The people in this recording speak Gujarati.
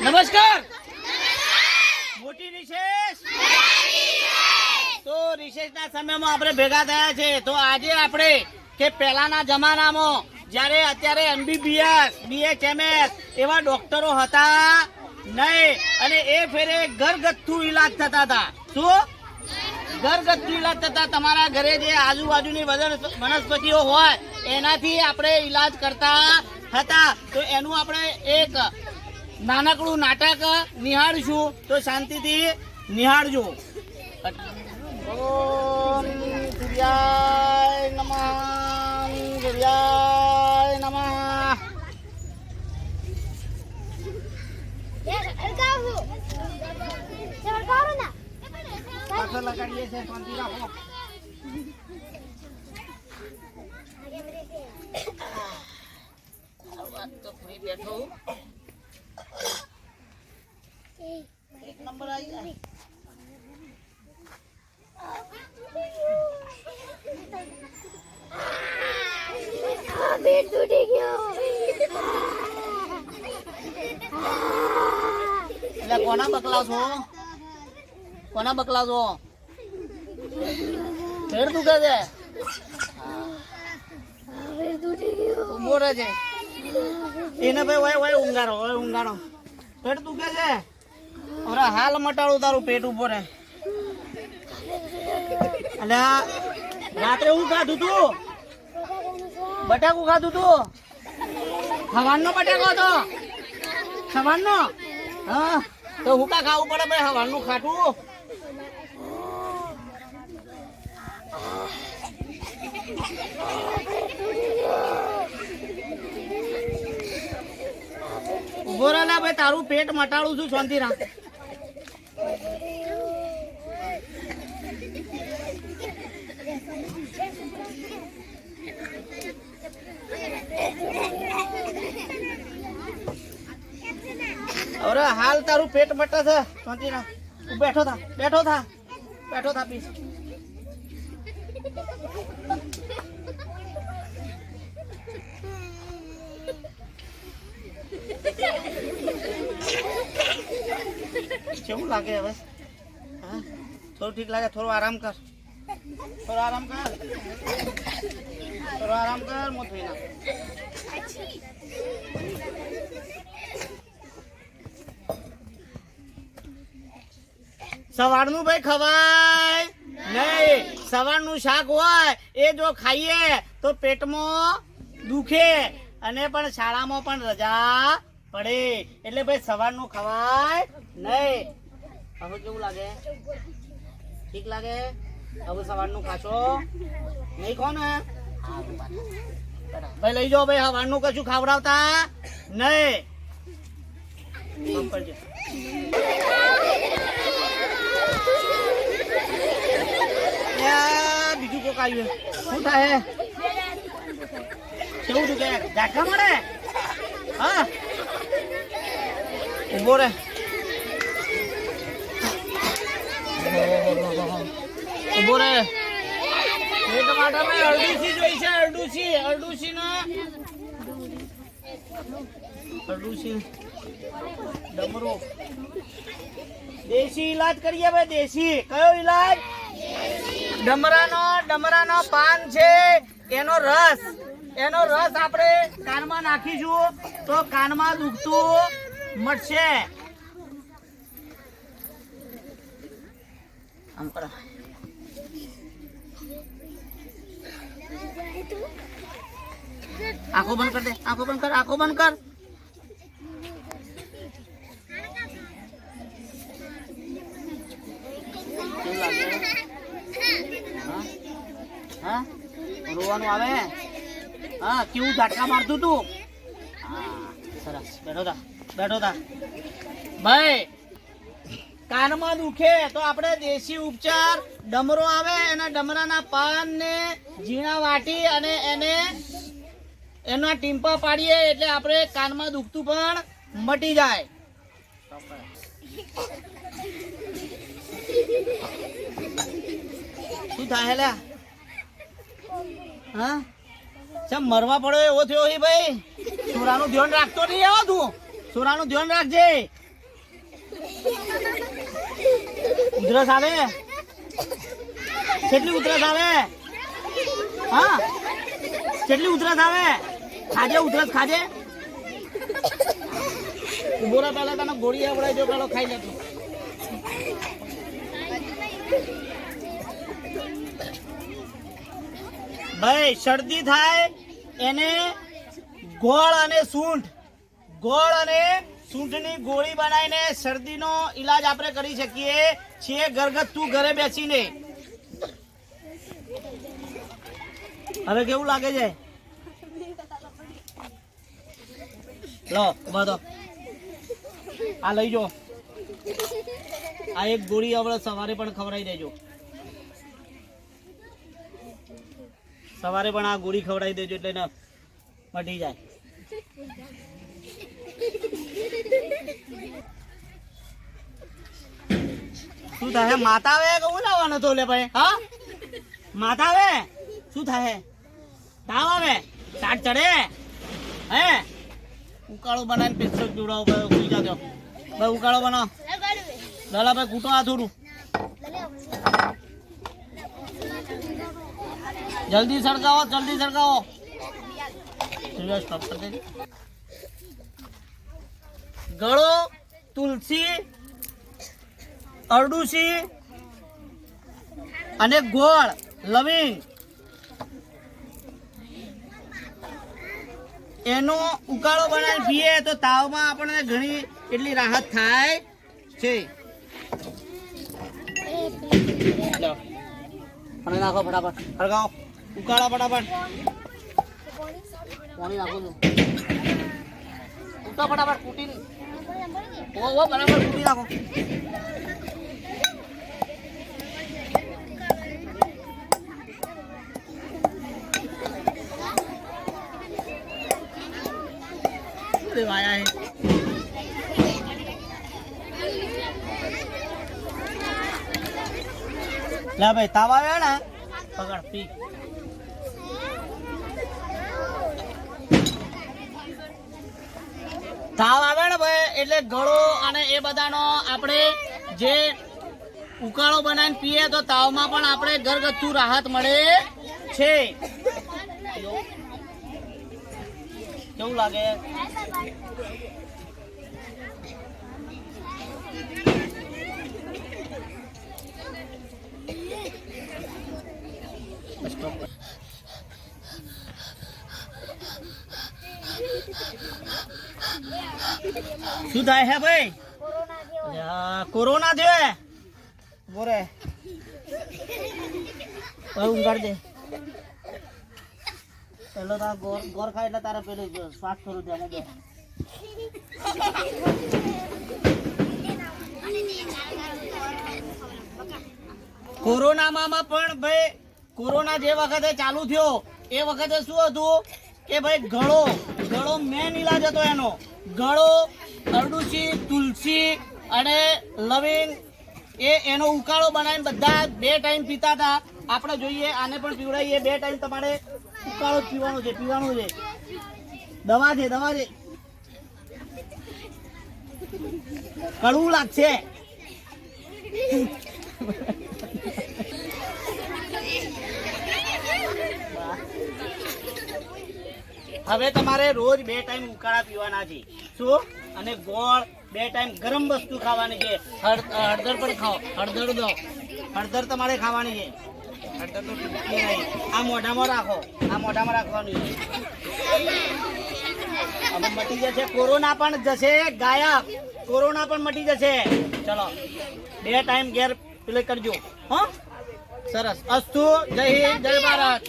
નમસ્કાર. મોટી રિશેષ તો રિશેષના સમયમાં આપણે ભેગા થયા છે. તો આજે આપણે કે પહેલાના જમાનામાં જ્યારે અત્યારે એમબીબીએસ બીએચએમએસ એવા ડોક્ટરો હતા નહીં અને એ ફેરે ઘરગથ્થુ ઈલાજ થતા હતા. શું? ઘરગથ્થુ ઈલાજ થતા તમારા ઘરે જે આજુબાજુની વનસ- વનસ્પતિઓ હોય એનાથી આપણે ઈલાજ કરતા હતા. તો એનું આપણે એક નાનકડું નાટક નિહાળશું તો શાંતિથી નિહાળજો. બેઠો એક નંબર આવી જાય પેટ તૂટી ગયો. એટલે કોના બકલા છો? કોના બકલા છો? ફેર દુખે છે? પેટ એને ભાઈ વાય વાય ઊંઘાડો વાય ઊંઘાડો. પેટ દુખે છે? અરે હાલ મટાડું તારું પેટ ઊભો રહે. રાત્રે હું ખાધું તું? બટાકું ખાધું તું? હવાનો બટાકો હતો. હવાનો હા. તો હુકા ખાવું પડે ભાઈ હવાનું ખાટું? ઊભો રહેલા ભાઈ તારું પેટ મટાડું છું શાંતિ રાખ અરે હાલ તારું પેટ મટે છે. શાંતિ રાખ તું બેઠો થા બેઠો થા. બેઠો થા પીસ કેવું લાગે હવે? હા? થોડું ઠીક લાગે, થોડો આરામ કર. થોડો આરામ કર. થોડો આરામ કર મોત થઈ ના સવારનું ભાઈ ખવાય? નહીં, સવારનું શાક હોય, એ જો ખાઈએ તો પેટમાં દુખે અને પણ શાળામાં પણ રજા પડે. એટલે ભાઈ સવારનું ખવાય નહીં. હવે કેવું લાગે? ઠીક લાગે? હવે સવારનું ખાશો? નહીં કોને ભાઈ લઈ જાઓ ભાઈ સવારનું કશું ખાવડાવતા નહીં. કોક આવ્યું અરડુસી જોઈ અરડુસી દેશી ઈલાજ કરીએ ભાઈ દેશી. કયો ઈલાજ? ડમરાનો ડમરાનો પાન છે, એનો રસ. એનો રસ આપણે કાનમાં નાખીશું તો કાનમાં દુખતું મટશે આમ કરો. આંખો બંધ કર દે, આંખો બંધ કર, આંખો બંધ કર કેવું લાગે હા હા રોવાનું આવે હા? કેવું ઝાટકા મારતું તું? સરસ. બેઠો થા બેઠો થા. ભાઈ, કાનમાં દુખે તો આપણે દેશી ઉપચાર, ડમરો આવે, એના ડમરાના પાન ને ઝીણા વાટી અને એને એના ટીમ્પા પાડીએ એટલે આપણે કાનમાં દુખતું પણ મટી જાય. શું થાય હેલા? હા? ચમ મરવા પડ્યો એવો થયો હી ભાઈ? છોરાનું ધ્યાન રાખતો નહીં આવો તું. સોનાનું ધ્યાન રાખજે. ઉધરસ આવે? કેટલી ઉધરસ આવે? હા? કેટલી ઉધરસ આવે? ખાજે ઉધરસ, ખાજે. ઊભો પેલા તને ગોળી આવડાય જો પેલો ખાઈ લેતો ભાઈ, શરદી થાય, એને ગોળ અને સૂંઠ, ગોળ અને સૂંઠની ગોળી બનાવીને શરદીનો ઈલાજ આપણે કરી શકીએ છીએ. ઘરગથ્થુ ઘરે બેસીને. હવે કેવું લાગે છે? લો બધો આ લઈ જો આ એક ગોળી આપણે સવારે પણ ખવડાવી દેજો. સવારે પણ આ ગોળી ખવડાવી દેજો એટલે મટી જાય શું થાય માતા આવે કે હું લાવવાનો તો લે ભાઈ હા માતા આવે શું થાય તાવ આવે તાટ ચડે હે ઉકાળો બનાવીને પેશક જોડાવો ભાઈ ઉઈ જાજો ભાઈ ઉકાળો બનાવો લાલા ભાઈ કૂટો આ થોડું જલ્દી સળગાવો જલ્દી સળગાવો. ગળો, તુલસી, અરડુસી અને ગોળ, લવિંગ એનો ઉકાળો બનાવી પીએ તો તાવમાં આપણને ઘણી એટલી રાહત થાય છે. અને નાખો ફટાફટ. હળગાવો ઉકાળો ફટાફટ. પાણી નાખો છો કૂટો ફટાફટ કૂટી ઓ બરાબર, કૂટી નાખો અરે વાયા હે લા ભાઈ, તાવ આવ્યો ને? પકડ, પી. તાવ આવે ને ભાઈ, એટલે ગળો અને એ બધાનો આપણે જે ઉકાળો બનાવીને પીએ તો તાવમાં પણ આપણે ઘરગથ્થુ રાહત મળે છે. કેવું લાગે? શું થાય હે ભાઈ? કોરોના થયો બોરે. ઊંઘાડ દે. પેલો તારા ગોર ગોર ખાય એટલે તારા પેલું શ્વાસ થોડું ધ્યાન દે કોરોનામાં પણ ભાઈ કોરોના જે વખતે ચાલુ થયો, એ વખતે શું હતું કે ભાઈ ગળો ગળો મેન ઈલાજ હતો એનો. ગળો, અરડુસી, તુલસી અને લવિંગ એ એનો ઉકાળો બનાવીને બધા બે ટાઈમ પીતા હતા. આપણે જોઈએ, આને પણ પીવડાવીએ બે ટાઈમ તમારે ઉકાળો જ પીવાનો છે પીવાનો છે. દવા છે દવા છે કડવું લાગશે. હવે તમારે રોજ બે ટાઈમ ઉકાળા પીવાના છે. શું? અને ગોળ બે ટાઈમ ગરમ વસ્તુ ખાવાની છે. હળ- હળદર પણ ખાઓ. હળદર દો. હળદર તમારે ખાવાની છે. હળદર તો નહીં. આ મોઢામાં રાખો. આ મોઢામાં રાખવાનું છે. હવે મટી જશે. કોરોના પણ જશે. ગાયબ. કોરોના પણ મટી જશે. ચલો. બે ટાઈમ ઘેર પેલે કરજો. હો? સરસ. અસ્તુ. જય હિન્દ. જય ભારત.